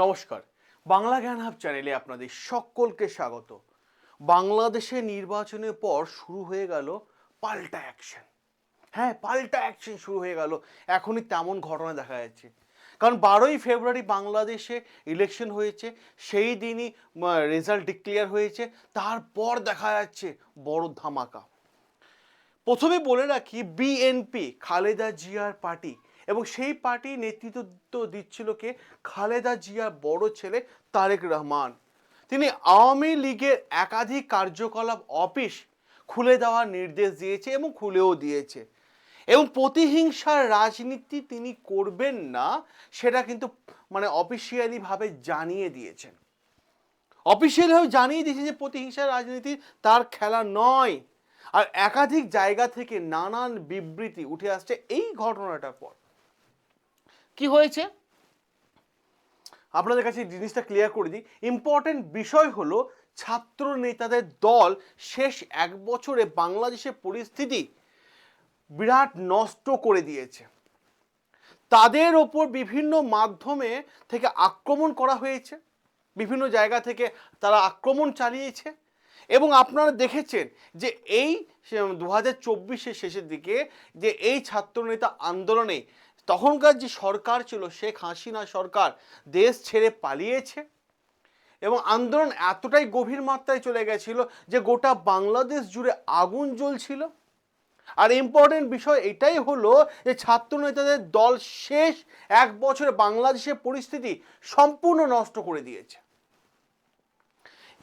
নমস্কার। বাংলা জ্ঞান হাব চ্যানেলে আপনাদের সকলকে স্বাগত। বাংলাদেশে নির্বাচনের পর শুরু হয়ে গেল পাল্টা অ্যাকশন হ্যাঁ পাল্টা অ্যাকশন শুরু হয়ে গেল। এখনই তেমন ঘটনা দেখা যাচ্ছে। কারণ বারোই ফেব্রুয়ারি বাংলাদেশে ইলেকশন হয়েছে, সেই দিনই রেজাল্ট ডিক্লেয়ার হয়েছে, তারপর দেখা যাচ্ছে বড় ধামাকা। প্রথমে বলে রাখি বিএনপি খালেদা জিয়ার পার্টি এবং সেই পার্টি নেতৃত্ব দিচ্ছিল কে? খালেদা জিয়ার বড় ছেলে তারেক রহমান। তিনি আওয়ামী লীগের একাধিক কার্যকলাপ অফিস খুলে দেওয়ার নির্দেশ দিয়েছে এবং খুলেও দিয়েছে। এবং প্রতিহিংসার রাজনীতি তিনি করবেন না, সেটা কিন্তু মানে অফিসিয়ালিভাবে জানিয়ে দিয়েছেন। অফিসিয়ালভাবে জানিয়ে দিয়েছে যে প্রতিহিংসার রাজনীতি তার খেলা নয়। আর একাধিক জায়গা থেকে নানান বিবৃতি উঠে আসছে এই ঘটনাটার পর। কি হয়েছে? আপনাদের কাছে জিনিসটা ক্লিয়ার করে দিই। ইম্পর্টেন্ট বিষয় হলো ছাত্র নেতাদের দল শেষ এক বছরে বাংলাদেশের পরিস্থিতি বিরাট নষ্ট করে দিয়েছে। তাদের ওপর বিভিন্ন মাধ্যমে থেকে আক্রমণ করা হয়েছে। বিভিন্ন জায়গা থেকে তারা আক্রমণ চালিয়েছে। এবং আপনারা দেখেছেন যে এই দু হাজার চব্বিশের শেষের দিকে যে এই ছাত্রনেতা আন্দোলনে তখনকার যে সরকার ছিল, শেখ হাসিনা সরকার দেশ ছেড়ে পালিয়েছে এবং আন্দোলন এতটাই গভীর মাত্রায় চলে গেছিল যে গোটা বাংলাদেশ জুড়ে আগুন জ্বলছিল। আর ইম্পর্টেন্ট বিষয় এটাই হলো যে ছাত্র নেতাদের দল শেষ এক বছরে বাংলাদেশের পরিস্থিতি সম্পূর্ণ নষ্ট করে দিয়েছে।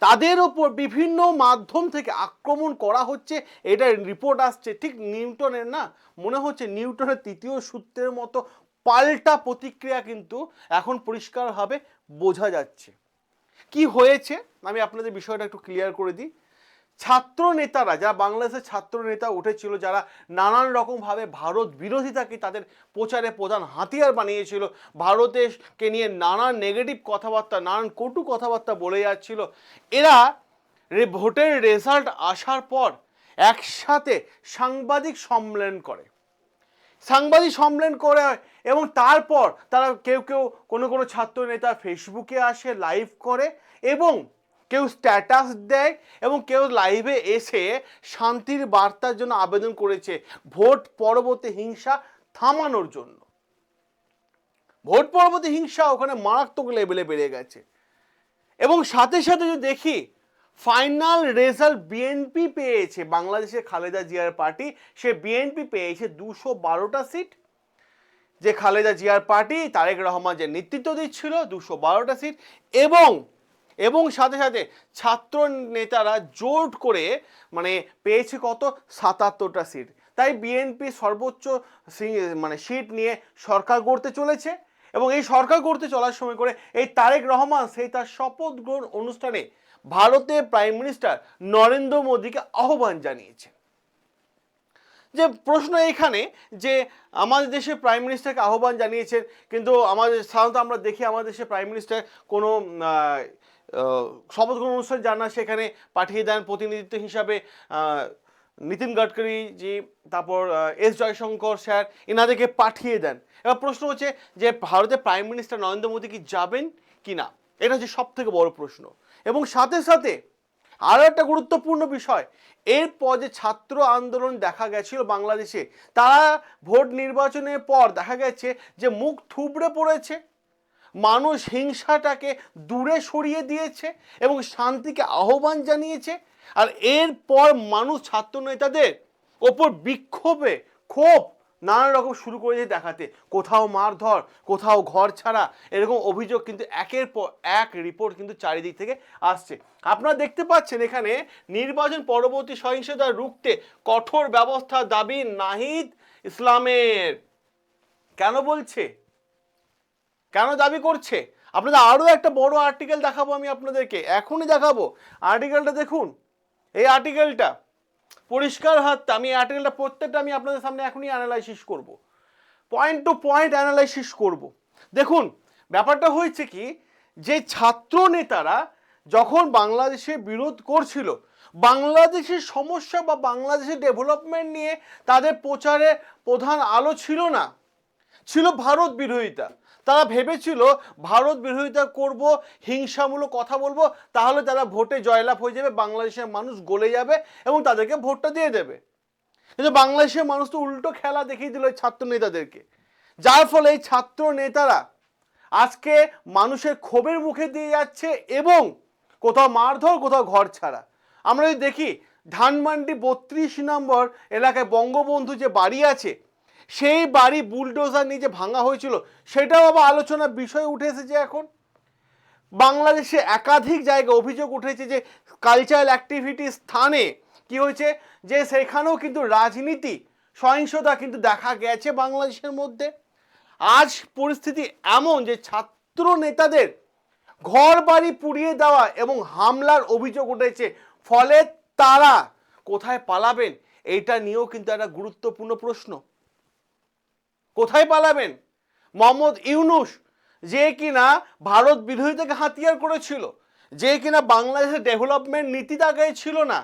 তাদের ওপর বিভিন্ন মাধ্যম থেকে আক্রমণ করা হচ্ছে। এটা রিপোর্ট আসছে। ঠিক নিউটনের না? মনে হচ্ছে নিউটনের তৃতীয় সূত্রের মতো পাল্টা প্রতিক্রিয়া কিন্তু এখন পরিষ্কারভাবে বোঝা যাচ্ছে। কি হয়েছে? আমি আপনাদের বিষয়টা একটু ক্লিয়ার করে দিই। ছাত্র নেতারা যারা বাংলাদেশের ছাত্র নেতা উঠেছিল, যারা নানান রকমভাবে ভারত বিরোধিতাকে তাদের প্রচারে প্রধান হাতিয়ার বানিয়েছিল, ভারতকে নিয়ে নানান নেগেটিভ কথাবার্তা, নানান কটু কথাবার্তা বলে যাচ্ছিল, এরা ভোটের রেজাল্ট আসার পর একসাথে সাংবাদিক সম্মেলন করে। সাংবাদিক সম্মেলন করে এবং তারপর তারা কেউ কেউ কোনো কোনো ছাত্র নেতা ফেসবুকে আসে লাইভ করে এবং কেউ স্ট্যাটাস দেয় এবং কেউ লাইভে এসে শান্তির বার্তার জন্য আবেদন করেছে। ভোট পরবর্তী হিংসা থামানোর জন্য। ভোট পরবর্তী হিংসা ওখানে মারাত্মক লেভেলে বেড়ে গেছে। এবং সাথে সাথে যদি দেখি ফাইনাল রেজাল্ট বিএনপি পেয়েছে। বাংলাদেশের খালেদা জিয়ার পার্টি সে বিএনপি পেয়েছে দুশো বারোটা সিট যে খালেদা জিয়ার পার্টি তারেক রহমান যে নেতৃত্ব দিচ্ছিল, দুশো বারোটা সিট এবং এবং সাথে সাথে ছাত্র নেতারা জোট করে মানে পেয়েছে কত? সাতাত্তরটা সিট। তাই বিএনপি সর্বোচ্চ মানে সিট নিয়ে সরকার গড়তে চলেছে এবং এই সরকার গড়তে চলার সময় করে এই তারেক রহমান সেই তার শপথ গ্রহণ অনুষ্ঠানে ভারতের প্রাইম মিনিস্টার নরেন্দ্র মোদীকে আহ্বান জানিয়েছে। যে প্রশ্ন এখানে যে আমাদের দেশে প্রাইম মিনিস্টারকে আহ্বান জানিয়েছেন, কিন্তু আমাদের সাধারণত আমরা দেখি আমাদের দেশে প্রাইম মিনিস্টার কোনো শপথ গ্রহণ অনুষ্ঠান যান না সেখানে পাঠিয়ে দেন প্রতিনিধিত্ব হিসাবে নীতিন গডকরি জি, তারপর এস জয়শঙ্কর স্যার এনাদেরকে পাঠিয়ে দেন। এবার প্রশ্ন হচ্ছে যে ভারতের প্রাইম মিনিস্টার নরেন্দ্র মোদী কি যাবেন কি না এটা হচ্ছে সব থেকে বড় প্রশ্ন। এবং সাথে সাথে আরও একটা গুরুত্বপূর্ণ বিষয়, এরপর যে ছাত্র আন্দোলন দেখা গেছিল বাংলাদেশে, তারা ভোট নির্বাচনের পর দেখা গেছে যে মুখ থুবড়ে পড়েছে, মানুষ হিংসাটাকে দূরে সরিয়ে দিয়েছে এবং শান্তিকে আহ্বান জানিয়েছে, আর এরপর মানুষ ছাত্র নেতাদের ওপর বিক্ষোভে, ক্ষোভ নানা রকম শুরু করেছে দেখাতে। কোথাও মারধর, কোথাও ঘর ছাড়া, এরকম অভিযোগ কিন্তু একের পর এক রিপোর্ট কিন্তু চারিদিক থেকে আসছে। আপনারা দেখতে পাচ্ছেন এখানে নির্বাচন পরবর্তী সহিংসতা রুখতে কঠোর ব্যবস্থা দাবি নাহিদ ইসলামের। কেন বলছে? কেন দাবি করছে? আপনাদের আরও একটা বড় আর্টিকেল দেখাবো আমি আপনাদেরকে। এখনই দেখাবো। আর্টিকেলটা দেখুন। এই আর্টিকেলটা পরিষ্কার হাত, আমি আর্টিকেলটা প্রত্যেকটা আমি আপনাদের সামনে এখনই অ্যানালাইসিস করব। পয়েন্ট টু পয়েন্ট অ্যানালাইসিস করব। দেখুন, ব্যাপারটা হয়েছে কি, যে ছাত্র নেতারা যখন বাংলাদেশে বিরোধ করছিল, বাংলাদেশের সমস্যা বা বাংলাদেশের ডেভেলপমেন্ট নিয়ে তাদের প্রচারে প্রধান আলো ছিল না। ছিল ভারত বিরোধিতা। তারা ভেবেছিল ভারত বিরোধিতা করব, হিংসামূলক কথা বলব, তাহলে তারা ভোটে জয়লাভ হয়ে যাবে, বাংলাদেশের মানুষ গলে যাবে এবং তাদেরকে ভোটটা দিয়ে দেবে। কিন্তু বাংলাদেশের মানুষ তো উল্টো খেলা দেখিয়ে দিল ছাত্র নেতাদেরকে। যার ফলে এই ছাত্র নেতারা আজকে মানুষের ক্ষোভের মুখে দিয়ে যাচ্ছে এবং কোথাও মারধর, কোথাও ঘর ছাড়া। আমরা যদি দেখি, ধানমান্ডি বত্রিশ নম্বর এলাকায় বঙ্গবন্ধু যে বাড়ি আছে সেই বাড়ি বুলডোজার নিয়ে যে ভাঙা হয়েছিল, সেটাও আবার আলোচনার বিষয় উঠে এসেছে এখন। বাংলাদেশে একাধিক জায়গায় অভিযোগ উঠেছে যে কালচারাল অ্যাক্টিভিটি স্থানে কি হয়েছে, যে সেখানেও কিন্তু রাজনীতি, সহিংসতা কিন্তু দেখা গেছে বাংলাদেশের মধ্যে। আজ পরিস্থিতি এমন যে ছাত্র নেতাদের ঘর বাড়ি পুড়িয়ে দেওয়া এবং হামলার অভিযোগ উঠেছে, ফলে তারা কোথায় পালাবেন, এইটা নিয়েও কিন্তু একটা গুরুত্বপূর্ণ প্রশ্ন। কোথায় পালাবেন? মোহাম্মদ ইউনুস যে কিনা ভারত বিরোধীতাকে হাতিয়ার করেছিল, যে কিনা বাংলাদেশের ডেভেলপমেন্ট নীতি দাগায় ছিল না,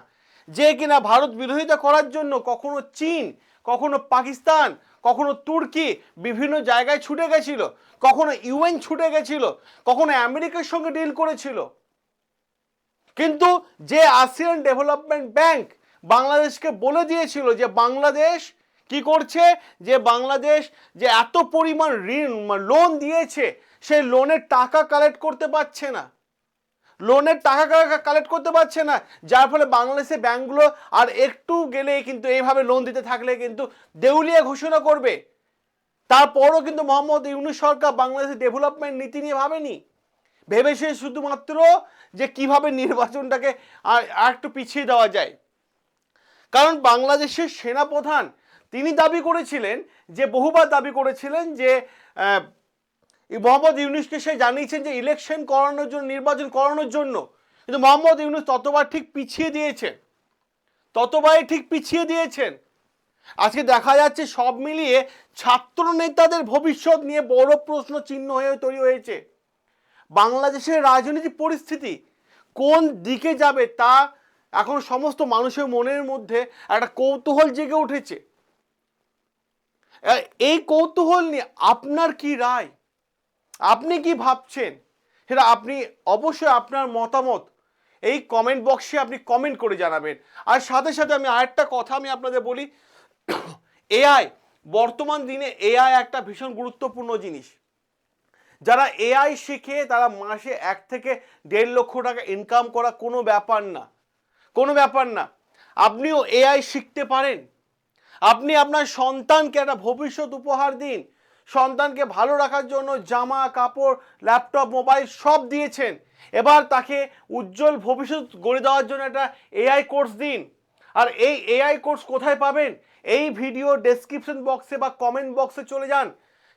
যে কিনা ভারত বিরোধিতা করার জন্য কখনো চীন, কখনো পাকিস্তান, কখনো তুর্কি বিভিন্ন জায়গায় ছুটে গেছিল, কখনো ইউএন ছুটে গেছিল, কখনো আমেরিকার সঙ্গে ডিল করেছিল। কিন্তু যে আসিয়ান ডেভেলপমেন্ট ব্যাংক বাংলাদেশকে বলে দিয়েছিল যে বাংলাদেশ কি করছে? যে বাংলাদেশ যে এত পরিমাণ ঋণ লোন দিয়েছে, সেই লোনের টাকা কালেক্ট করতে পারছে না। লোনের টাকা কালেক্ট করতে পারছে না। যার ফলে বাংলাদেশের ব্যাংকগুলো আর একটু গেলে কিন্তু এইভাবে লোন দিতে থাকলে কিন্তু দেউলিয়া ঘোষণা করবে। তারপরও কিন্তু মোহাম্মদ ইউনুস সরকার বাংলাদেশের ডেভেলপমেন্ট নীতি নিয়ে ভাবেনি। ভেবেছে শুধুমাত্র যে কীভাবে নির্বাচনটাকে আর একটু পিছিয়ে দেওয়া যায়। কারণ বাংলাদেশের সেনাপ্রধান তিনি দাবি করেছিলেন যে, বহুবার দাবি করেছিলেন যে মোহাম্মদ ইউনুসকে সে জানিয়েছেন যে ইলেকশন করানোর জন্য, নির্বাচন করানোর জন্য। কিন্তু মোহাম্মদ ইউনুস ততবার ঠিক পিছিয়ে দিয়েছেন। ততবারই ঠিক পিছিয়ে দিয়েছেন। আজকে দেখা যাচ্ছে সব মিলিয়ে ছাত্র নেতাদের ভবিষ্যৎ নিয়ে বড় প্রশ্ন চিহ্ন হয়ে তৈরি হয়েছে। বাংলাদেশের রাজনৈতিক পরিস্থিতি কোন দিকে যাবে তা এখন সমস্ত মানুষের মনের মধ্যে একটা কৌতূহল জেগে উঠেছে। এই কৌতূহল নিয়ে আপনার কি রায়? আপনি কি ভাবছেন? সেটা আপনি অবশ্যই আপনার মতামত এই কমেন্ট বক্সে আপনি কমেন্ট করে জানাবেন। আর সাথে সাথে আমি আরেকটা কথা আমি আপনাদের বলি। এআই বর্তমান দিনে এআই একটা ভীষণ গুরুত্বপূর্ণ জিনিস। যারা এআই শিখে তারা মাসে এক থেকে দেড় লক্ষ টাকা ইনকাম করা কোনো ব্যাপার না। কোনো ব্যাপার না। আপনিও এআই শিখতে পারেন। আপনি আপনার সন্তানকে একটা ভবিষ্যৎ উপহার দিন। সন্তানকে ভালো রাখার জন্য জামা, কাপড়, ল্যাপটপ, মোবাইল সব দিয়েছেন। এবার তাকে উজ্জ্বল ভবিষ্যৎ গড়ে দেওয়ার জন্য একটা এআই কোর্স দিন। আর এই এআই কোর্স কোথায় পাবেন? এই ভিডিও ডেসক্রিপশন বক্সে বা কমেন্ট বক্সে চলে যান।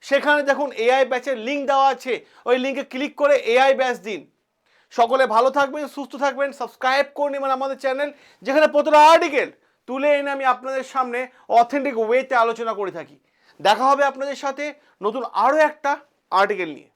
সেখানে দেখুন এআই ব্যাচের লিঙ্ক দেওয়া আছে। ওই লিঙ্কে ক্লিক করে এআই ব্যাচ দিন। সকলে ভালো থাকবেন, সুস্থ থাকবেন সাবস্ক্রাইব করে নেবেন আমাদের চ্যানেল যেখানে প্রতিটা আর্টিকেল তুলে এনে আমি আপনাদের সামনে অথেন্টিক ওয়েতে আলোচনা করে থাকি। দেখা হবে আপনাদের সাথে নতুন আরও একটা আর্টিকেল নিয়ে।